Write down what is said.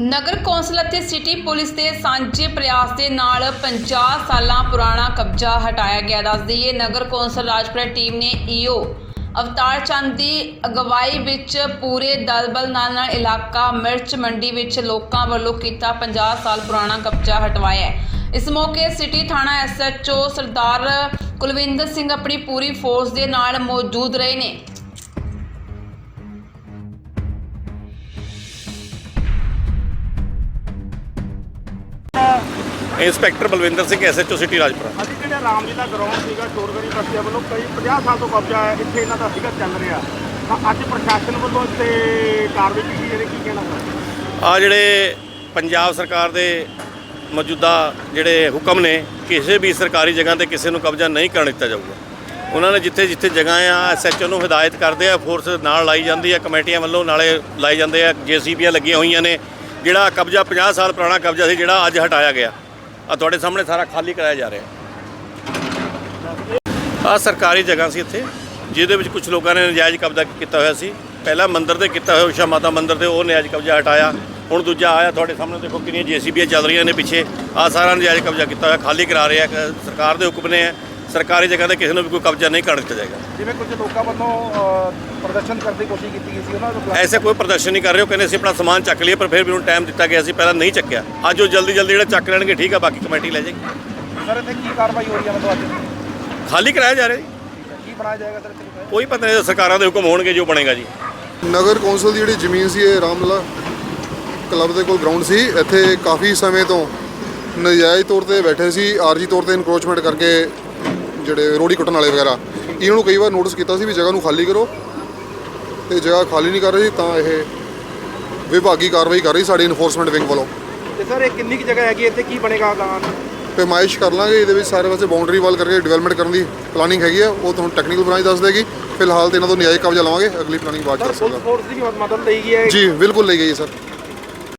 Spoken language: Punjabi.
ਨਗਰ ਕੌਂਸਲ ਅਤੇ ਸਿਟੀ ਪੁਲਿਸ ਦੇ ਸਾਂਝੇ ਪ੍ਰਯਾਸ ਦੇ ਨਾਲ 50 ਸਾਲਾਂ ਪੁਰਾਣਾ ਕਬਜ਼ਾ ਹਟਾਇਆ ਗਿਆ। ਦੱਸ ਦਈਏ, ਨਗਰ ਕੌਂਸਲ ਰਾਜਪੁਰਾ ਟੀਮ ਨੇ ਈਓ ਅਵਤਾਰ ਚੰਦ ਦੀ ਅਗਵਾਈ ਵਿੱਚ ਪੂਰੇ ਦਲਬਲ ਨਾਲ ਨਾਲ ਇਲਾਕਾ ਮਿਰਚ ਮੰਡੀ ਵਿੱਚ ਲੋਕਾਂ ਵੱਲੋਂ ਕੀਤਾ 50 ਸਾਲ ਪੁਰਾਣਾ ਕਬਜ਼ਾ ਹਟਵਾਇਆ ਇਸ ਮੌਕੇ ਸਿਟੀ ਥਾਣਾ ਐਸਐਚਓ ਸਰਦਾਰ ਕੁਲਵਿੰਦਰ ਸਿੰਘ ਆਪਣੀ ਪੂਰੀ ਫੋਰਸ ਦੇ ਨਾਲ ਮੌਜੂਦ ਰਹੇ ਨੇ। Inspector Balwinder Singh SHO city Rajpura. ਅਸੀਂ ਜਿਹੜਾ ਰਾਮਲੀਲਾ ਗਰਾਊਂਡ ਸੀਗਾ ਚੋਰਗੜੀ ਬਸਤੀਆਂ ਵੱਲੋਂ ਕਈ 50 ਸਾਲ ਤੋਂ ਕਬਜ਼ਾ ਹੈ ਇੱਥੇ ਇਹਨਾਂ ਦਾ ਸੀਗਾ ਚੱਲ ਰਿਹਾ। ਤਾਂ ਅੱਜ ਪ੍ਰਸ਼ਾਸਨ ਵੱਲੋਂ ਇੱਥੇ ਕਾਰਵਾਈ ਕੀਤੀ ਜਿਹੜੇ ਕੀ ਕਹਿਣਾ ਆ ਜਿਹੜੇ ਪੰਜਾਬ ਸਰਕਾਰ ਦੇ ਮੌਜੂਦਾ ਜਿਹੜੇ ਹੁਕਮ ਨੇ ਕਿਸੇ ਵੀ ਸਰਕਾਰੀ ਜਗ੍ਹਾ ਤੇ ਕਿਸੇ ਨੂੰ ਕਬਜ਼ਾ ਨਹੀਂ ਕਰਨ ਦਿੱਤਾ ਜਾਊਗਾ। ਉਹਨਾਂ ਨੇ ਜਿੱਥੇ ਜਿੱਥੇ ਜਗ੍ਹਾ ਆ ਐਸਐਚਓ ਨੂੰ ਹਦਾਇਤ ਕਰਦੇ ਆ ਫੋਰਸ ਨਾਲ ਲਾਈ ਜਾਂਦੀ ਆ ਕਮੇਟੀਆਂ ਵੱਲੋਂ ਨਾਲੇ ਲਾਏ ਜਾਂਦੇ ਆ ਜੀਸੀਬੀਆਂ ਲੱਗੀਆਂ ਹੋਈਆਂ ਨੇ ਜਿਹੜਾ ਕਬਜ਼ਾ 50 ਸਾਲ ਪੁਰਾਣਾ ਕਬਜ਼ਾ ਸੀ ਜਿਹੜਾ ਅੱਜ ਹਟਾਇਆ ਗਿਆ। ਆ ਤੁਹਾਡੇ ਸਾਹਮਣੇ ਸਾਰਾ ਖਾਲੀ ਕਰਾਇਆ ਜਾ ਰਿਹਾ। ਆ ਸਰਕਾਰੀ ਜਗ੍ਹਾ ਸੀ ਇੱਥੇ, ਜਿਹਦੇ ਵਿੱਚ ਕੁਝ ਲੋਕਾਂ ਨੇ ਨਜਾਇਜ਼ ਕਬਜ਼ਾ ਕੀਤਾ ਹੋਇਆ ਸੀ। ਪਹਿਲਾਂ ਮੰਦਿਰ ਤੇ ਕੀਤਾ ਹੋਇਆ ਉਸ਼ਾ ਮਾਤਾ ਮੰਦਿਰ ਤੇ ਉਹ ਨਜਾਇਜ਼ ਕਬਜ਼ਾ ਹਟਾਇਆ। ਹੁਣ ਦੂਜਾ ਆਇਆ, ਤੁਹਾਡੇ ਸਾਹਮਣੇ ਦੇਖੋ ਕਿੰਨੀਆਂ ਜੀਸੀਬੀਆਂ ਚੱਲ ਰਹੀਆਂ ਨੇ ਪਿੱਛੇ। ਆ ਸਾਰਾ ਨਜਾਇਜ਼ ਕਬਜ਼ਾ ਕੀਤਾ ਹੋਇਆ, ਖਾਲੀ ਕਰਾ ਰਹੇ ਕਿ ਸਰਕਾਰ ਦੇ ਹੁਕਮ ਨੇ। ਹੈ ਸਰਕਾਰੀ ਜਗ੍ਹਾ ਤੇ ਕਿਸੇ ਨੂੰ ਵੀ ਕੋਈ ਕਬਜ਼ਾ ਨਹੀਂ ਕਰਨ ਦਿੱਤਾ ਜਾਏਗਾ। ਜਿਵੇਂ ਕੁਝ ਲੋਕਾਂ ਵੱਲੋਂ ਅਹ, ਪ੍ਰਦਰਸ਼ਨ ਕਰਨ ਦੀ ਕੋਸ਼ਿਸ਼ ਕੀਤੀ ਗਈ ਸੀ ਉਹਨਾਂ ਦਾ ਐਸੇ ਕੋਈ ਪ੍ਰਦਰਸ਼ਨ ਨਹੀਂ ਕਰ ਰਹੇ ਉਹ ਕਹਿੰਦੇ ਅਸੀਂ ਆਪਣਾ ਸਮਾਨ ਚੱਕ ਲਈਏ ਪਰ ਫਿਰ ਵੀ ਉਹਨੂੰ ਟਾਈਮ ਦਿੱਤਾ ਗਿਆ ਸੀ ਪਹਿਲਾਂ ਨਹੀਂ ਚੱਕਿਆ। ਅੱਜ ਉਹ ਜਲਦੀ ਜਲਦੀ ਜਿਹੜਾ ਚੱਕ ਲੈਣਗੇ ਠੀਕ ਆ ਬਾਕੀ ਕਮੇਟੀ ਲੈ ਜਾਏਗੀ। ਸਰ ਇੱਥੇ ਕੀ ਕਾਰਵਾਈ ਹੋ ਰਹੀ ਹੈ ਮਤਲਬ ਅੱਜ? ਖਾਲੀ ਕਰਾਇਆ ਜਾ ਰਿਹਾ ਜੀ। ਕੀ ਬਣਾਇਆ ਜਾਏਗਾ ਸਰ ਇੱਥੇ ਕੋਈ ਪਤਾ ਨਹੀਂ ਸਰਕਾਰਾਂ ਦੇ ਹੁਕਮ ਹੋਣਗੇ ਜੋ ਬਣੇਗਾ ਜੀ। ਨਗਰ ਕੌਂਸਲ ਦੀ ਜਿਹੜੀ ਜ਼ਮੀਨ ਸੀ ਇਹ ਰਾਮਲਲਾ ਕਲੱਬ ਦੇ ਕੋਲ ਗਰਾਊਂਡ ਸੀ। ਇੱਥੇ ਕਾਫੀ ਸਮੇਂ ਤੋਂ ਨਜਾਇਜ਼ ਤੌਰ ਤੇ ਬੈਠੇ ਸੀ ਆਰਜੀ ਤੌਰ ਤੇ ਇਨਕਰੋਚਮੈਂਟ ਕਰਕੇ ਜਿਹੜੇ ਰੋੜੀ ਕੁੱਟਣ ਵਾਲੇ ਵਗੈਰਾ ਇਹਨਾਂ ਨੂੰ ਕਈ ਵਾਰ ਨੋਟਿਸ ਕੀਤਾ ਸੀ ਵੀ ਜਗ੍ਹਾ ਨੂੰ ਖਾਲੀ ਕਰੋ ਤੇ ਜਗ੍ਹਾ ਖਾਲੀ ਨਹੀਂ ਕਰ ਰਹੀ ਤਾਂ ਇਹ ਵਿਭਾਗੀ ਕਾਰਵਾਈ ਕਰ ਰਹੀ ਸਾਡੀ ਇਨਫੋਰਸਮੈਂਟ ਵਿੰਗ ਵੱਲੋਂ। ਤੇ ਸਰ ਇਹ ਕਿੰਨੀ ਕੁ ਜਗ੍ਹਾ ਹੈਗੀ? ਇੱਥੇ ਕੀ ਬਣੇਗਾ ਗਾਂ ਪੈਮਾਇਸ਼ ਕਰ ਲਾਂਗੇ ਇਹਦੇ ਵਿੱਚ ਸਾਰੇ ਪਾਸੇ ਬਾਉਂਡਰੀ ਵਾਲ ਕਰਕੇ ਡਿਵੈਲਪਮੈਂਟ ਕਰਨ ਦੀ ਪਲਾਨਿੰਗ ਹੈਗੀ ਆ ਉਹ ਤੁਹਾਨੂੰ ਟੈਕਨੀਕਲ ਬ੍ਰਾਂਚ ਦੱਸ ਦੇਗੀ। ਫਿਲਹਾਲ ਤੇ ਇਹਨਾਂ ਤੋਂ ਨਜਾਇਜ਼ ਕਬਜ਼ਾ ਲਵਾਂਗੇ ਅਗਲੀ ਪਲਾਨਿੰਗ ਬਾਅਦ ਚ ਸਰ ਦੱਸਾਂਗਾ। ਫੋਰਸ ਦੀ ਵੀ ਮਦਦ ਲਈ ਗਈ ਹੈ ਜੀ ਬਿਲਕੁਲ ਲਈ ਗਈ ਹੈ ਸਰ।